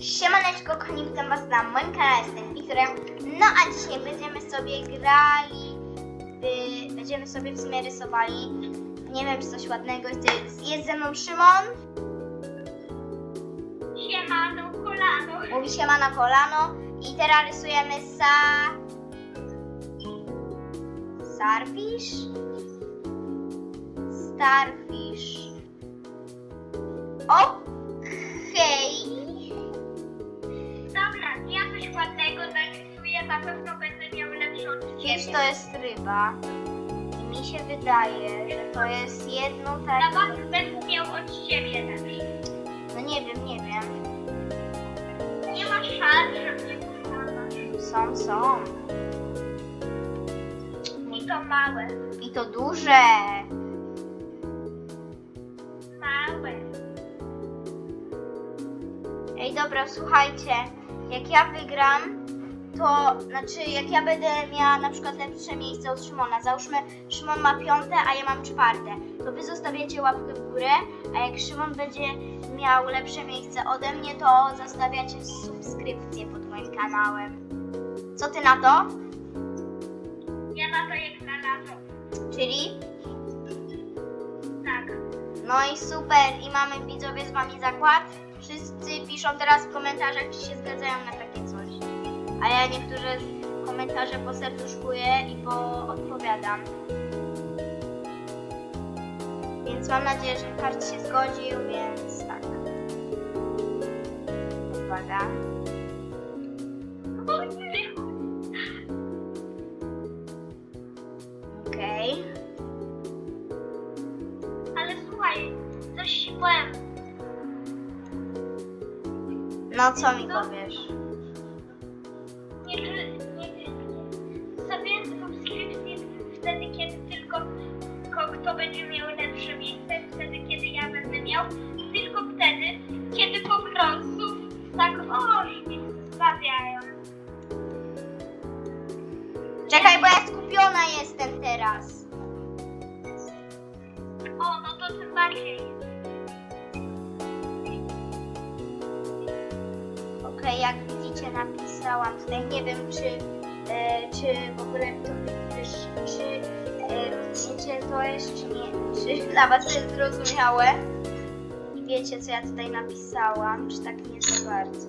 Siemaneczko, kochani, witam was na moim kanale, jestem Wiktoria. No a dzisiaj będziemy sobie grali, będziemy sobie w sumie rysowali, nie wiem, czy coś ładnego. Jest, jest ze mną Szymon, Siemano, kolano. mówi się ma na kolano i teraz rysujemy sa... Starfish? Starfish. Okej. To jest ryba. I mi się wydaje, że to jest jedno Na tak... bank będę miał od ciebie lepszy. No nie wiem, nie wiem. Nie ma szans, że mnie pokonasz. Są, są. I to małe. I to duże. Małe. Ej, dobra, słuchajcie. Jak ja wygram, to znaczy jak ja będę miała na przykład lepsze miejsce od Szymona, załóżmy Szymon ma piąte, a ja mam czwarte, to wy zostawiacie łapkę w górę, a jak Szymon będzie miał lepsze miejsce ode mnie, to zostawiacie subskrypcję pod moim kanałem. Co ty na to? Ja na to jak na lato. Czyli? Tak. No i super, i mamy widzowie z wami zakład. Wszyscy piszą teraz w komentarzach, czy się zgadzają na takie coś. A ja niektóre komentarze poserduszkuję i poodpowiadam. Więc mam nadzieję, że każdy się zgodził, więc tak. Uwaga. Okej. Ale słuchaj, coś ci powiem. No co mi powiesz? Zrozumiałe? I wiecie, co ja tutaj napisałam, czy tak nie za bardzo.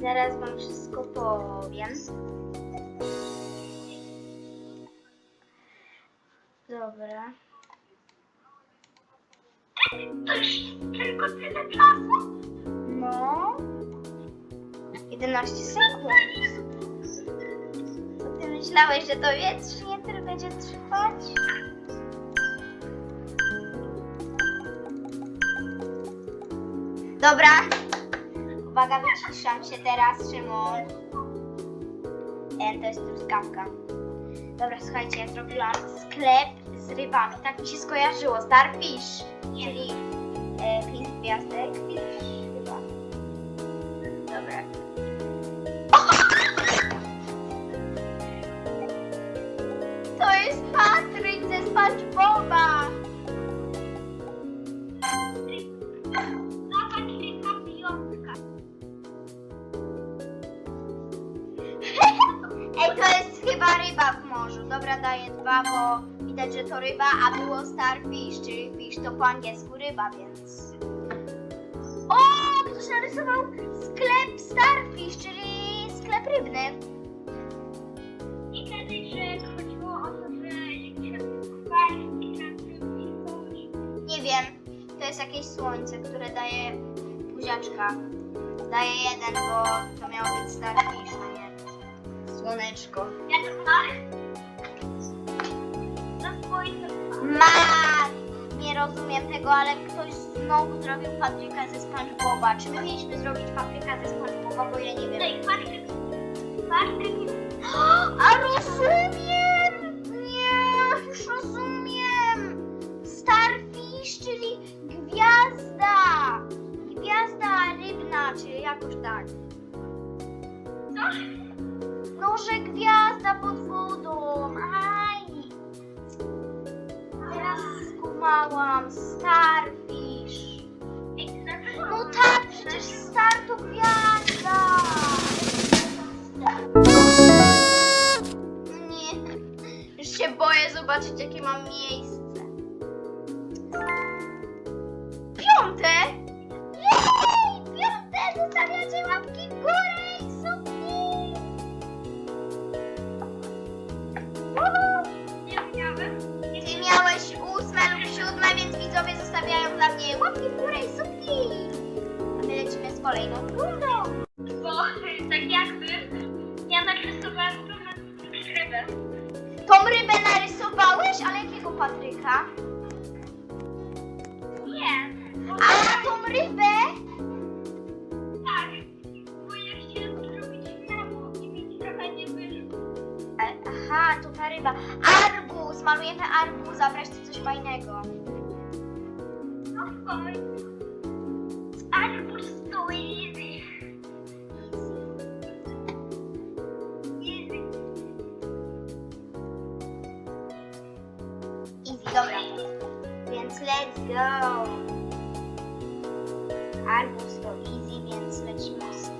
Zaraz Wam wszystko powiem. Dobra. To już tylko tyle czasu. No. 11 sekund. Myślałeś, że to wiecznie tyle będzie trwać? Dobra. Uwaga, wyciszam się teraz, Szymon. E, to jest truskawka. Dobra, słuchajcie, ja zrobiłam sklep z rybami. Tak mi się skojarzyło. Starfish, czyli e, pięć gwiazdek. To ryba, a było starfish, czyli fish to po angielsku ryba, więc... O, ktoś narysował sklep starfish, czyli sklep rybny. I wtedy, że chodziło o to, że. Nie wiem, to jest jakieś słońce, które daje buziaczka. Daje jeden, bo to miało być starfish, a nie słoneczko. Jak ma? Rozumiem tego, ale ktoś znowu zrobił paprykę ze SpongeBoba. Czy my mieliśmy zrobić paprykę ze SpongeBoba, bo ja nie wiem. Tutaj Patryk, Patryk A rozumiem! Nie, już rozumiem! Starfish, czyli gwiazda! Gwiazda rybna, czyli jakoś tak. Co? No, że gwiazda pod wodą. złamałam starfish. No tak, przecież star to gwiazda. Nie, już się boję zobaczyć jakie mam miejsce. Mnie łapki w górę i subki! A my lecimy z kolejną rundą. Bo tak jakby ja narysowałam na rybę. Tą rybę narysowałeś? Ale jakiego Patryka? Nie. Bo A tą rybę? tak. Bo ja chciałam zrobić prawo i mi trochę nie wyszło. E, Aha, to ta ryba. Arbuz! Malujemy arbuza, wreszcie coś fajnego. Dobra. Więc let's go. Arbuz to easy, więc lecimy z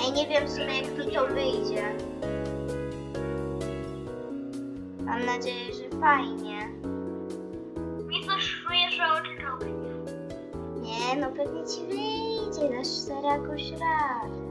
Ej, nie wiem w sumie jak mi to wyjdzie. Mam nadzieję, że fajnie. Mi to szuje, że odrobię. Nie, no pewnie ci wyjdzie, dasz sobie jakoś radę.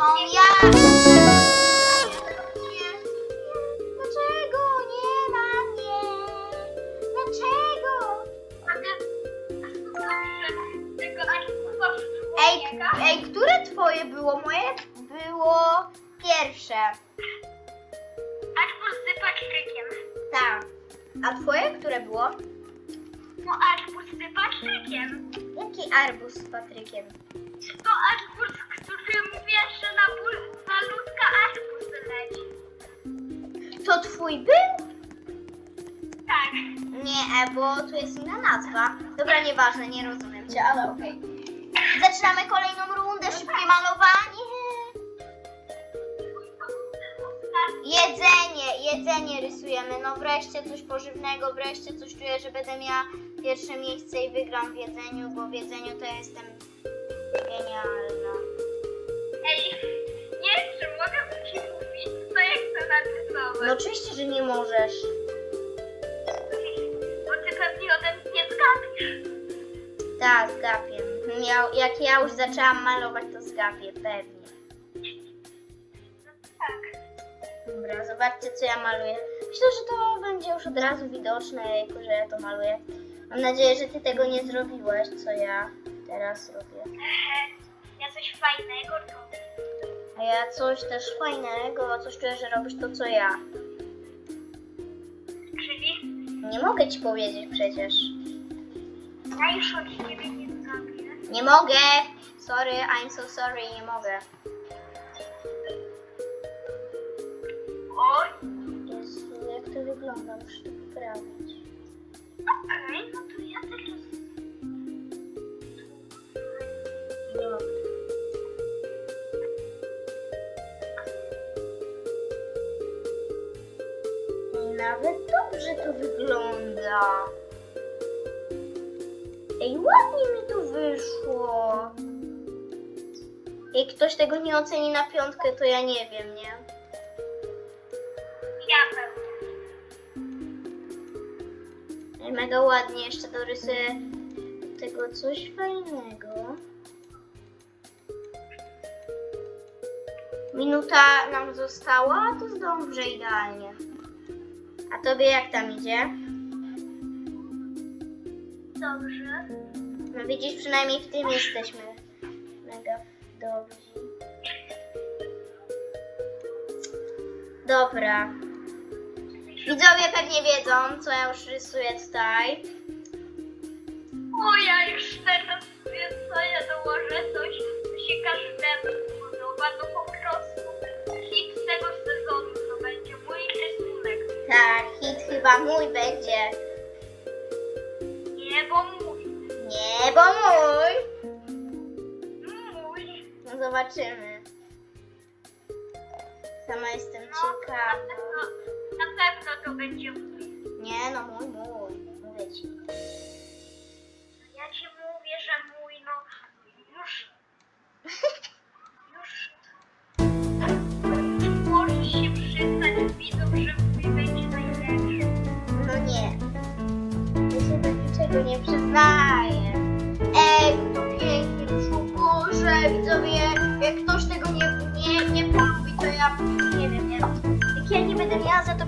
To są ja! Nie. Nie, e, bo tu jest inna nazwa. Dobra, nieważne, nie rozumiem cię, ale okej. Zaczynamy kolejną rundę, szybkie malowanie. Jedzenie, jedzenie rysujemy. No wreszcie coś pożywnego, wreszcie coś czuję, że będę miała pierwsze miejsce i wygram w jedzeniu, bo w jedzeniu to jestem genialna. Ej, nie wiem, czy mogę ci mówić, co ja chcę narysować. No oczywiście, że nie możesz. Ode mnie nie zgapisz. Tak, zgapię. Miał, jak ja już zaczęłam malować, to zgapię, pewnie. No tak. Dobra, zobaczcie co ja maluję. Myślę, że to będzie już od razu widoczne, jako że ja to maluję. Mam nadzieję, że ty tego nie zrobiłeś, co ja teraz robię. Ja coś fajnego robię. A ja coś też fajnego, coś czuję, że robisz to, co ja. Nie mogę ci powiedzieć przecież. ja już od ciebie nie zgapię. Nie mogę! Sorry, I'm so sorry, nie mogę. Oj, Jezu, jak to wygląda, muszę to poprawić. okej, no to ja teraz... Nawet dobrze to wygląda. Ej, ładnie mi to wyszło. Jak ktoś tego nie oceni na piątkę, to ja nie wiem, nie? Ja pewnie. Mega ładnie, jeszcze dorysuję tego coś fajnego. Minuta nam została, to dobrze, idealnie. A tobie jak tam idzie? Dobrze. No widzisz, przynajmniej w tym jesteśmy mega dobrzy. Dobra. Widzowie pewnie wiedzą, co ja już rysuję tutaj. O, ja już teraz wiem, co ja dołożę coś, co się każdemu chyba mój będzie. Nie, bo mój. Nie, bo mój. Mój. No zobaczymy. Sama jestem No, na ciekawa. pewno, na pewno to będzie mój. Nie, no mój, mój.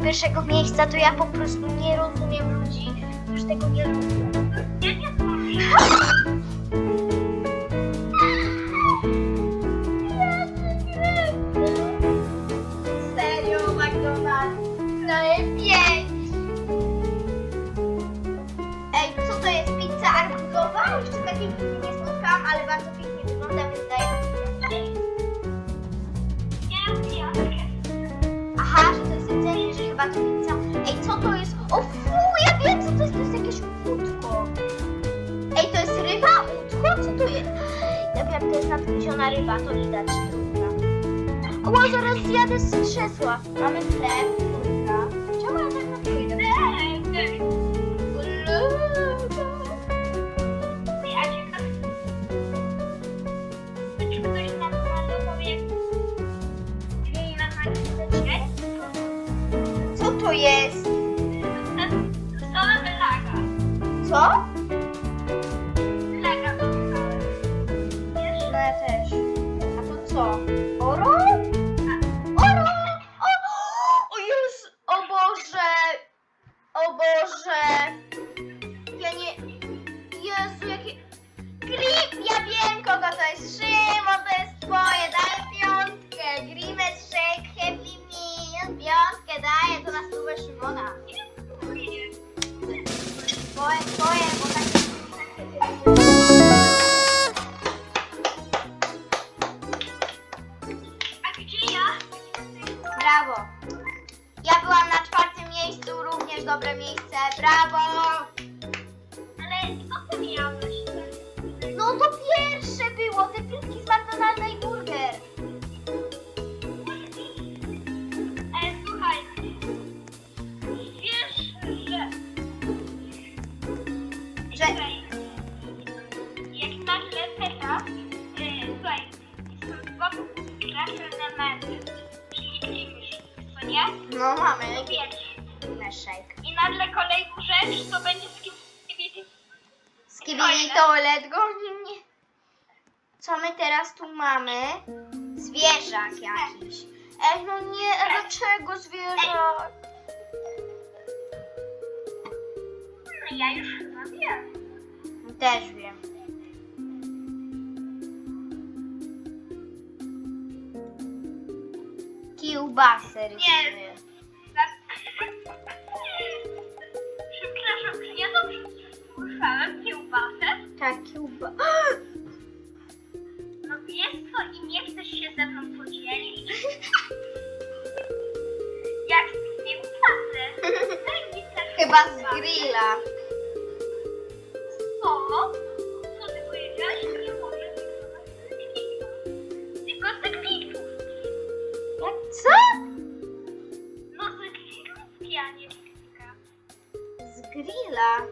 Pierwszego miejsca, to ja po prostu nie rozumiem ludzi, którzy tego nie lubią. Ja nie słyszę. Serio, McDonald's. Pięć. Ej, co to jest? Pizza arbuzowa? Pizza. Ej, co to jest? O fu, ja wiem co to jest, to jest jakieś łódko. Ej, to jest ryba? Łódko? Co to jest? Ja wiem, to jest nadgryziona ryba, to widać. Trudno. O, zaraz zjadę z krzesła. Mamy chleb, Kolejna rzecz to będzie skibidi. Skibidi toilet go nie. Co my teraz tu mamy? Zwierzak jakiś. Ej, no nie, dlaczego zwierzak? No ja już chyba wiem. Też wiem. Kiełbasę rysuję. Tak, kiełba... No wiesz co i nie chcesz się ze mną podzielić? Jak z kiełbasy? Daj mi Chyba z kiełbasę. grilla. Co? Co ty powiedziałaś? Nie może Tylko z kwitów. Jak co? No z kwitówki, a nie kwika. Z grilla.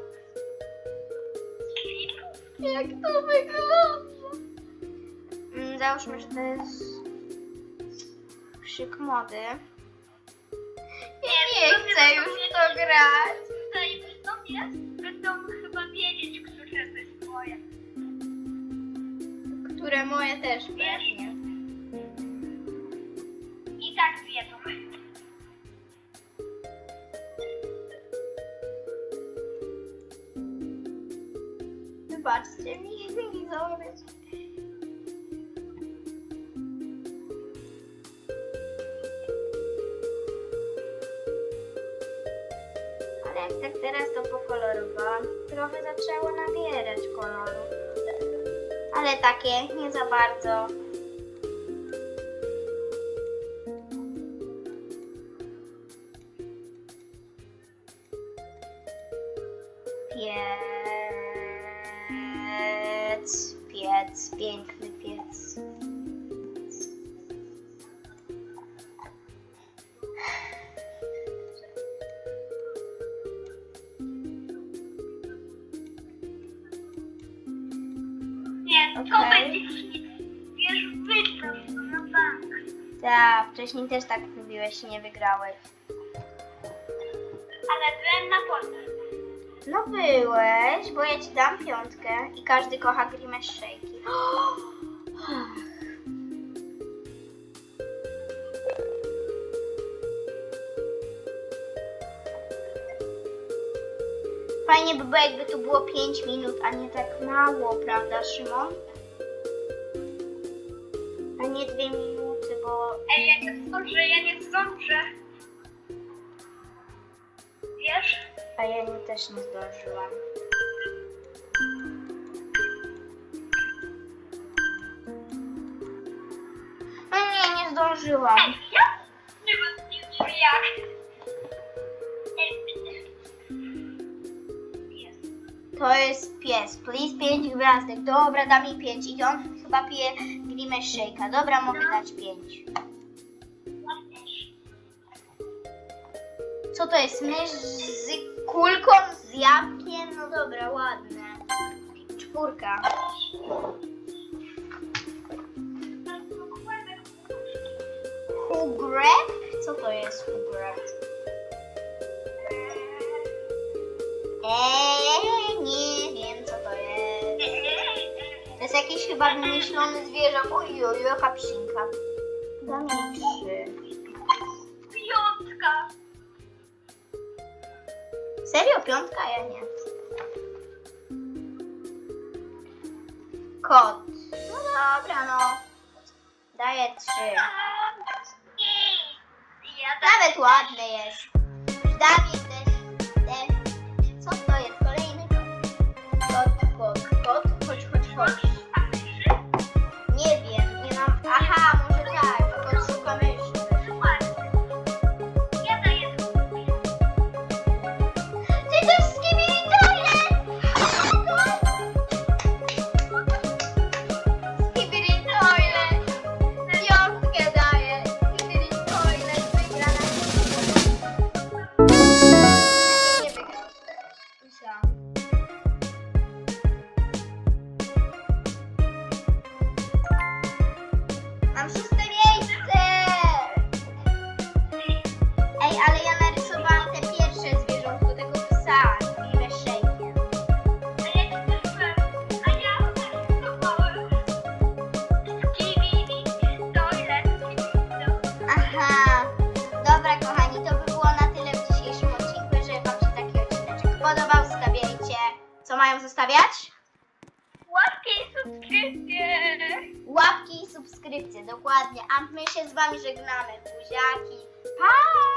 Jak to wygląda? Mm, Załóżmy, że to jest krzyk mody. Ja nie chcę już w to grać. Tutaj widzowie będą chyba wiedzieć, które to jest moje. Które moje też pewnie. Wybaczcie mi, widzowie. Ale jak tak teraz to pokolorowałam, trochę zaczęło nabierać koloru. Ale takie, nie za bardzo. Piec, piec, piękny piec. Nie, to Okej. będzie. Wiesz, to na bank. Tak, wcześniej też tak mówiłeś i nie wygrałeś. No byłeś, bo ja ci dam piątkę i każdy kocha Grimace Shake'i. Fajnie by było, jakby tu było 5 minut, a nie tak mało, prawda, Szymon? A nie 2 minuty, bo Ej, ja nie zdążę, ja nie zdążę. spajania też nie zdążyłam. No nie, nie zdążyłam. To jest pies. Please 5 gwiazdek. Dobra, dam mi 5. I on chyba pije Grimace Shake'a. Dobra, mogę dać 5. Co to jest? Mysz z kulką, z jabłkiem? No dobra, ładne. Czwórka. Hugrep? Co to jest Hugrep? Eee, nie wiem co to jest. To jest jakiś chyba wymyślony zwierzak. Oj, oj, jaka psinka. Piątka? Ja nie. Kot. No dobra, no. Daję trzy. Nawet ładny jest. Dawid też. też. Co to jest? Kolejny kot. Kot, kot, kot. Chodź. Wami żegnamy. Buziaki. Pa!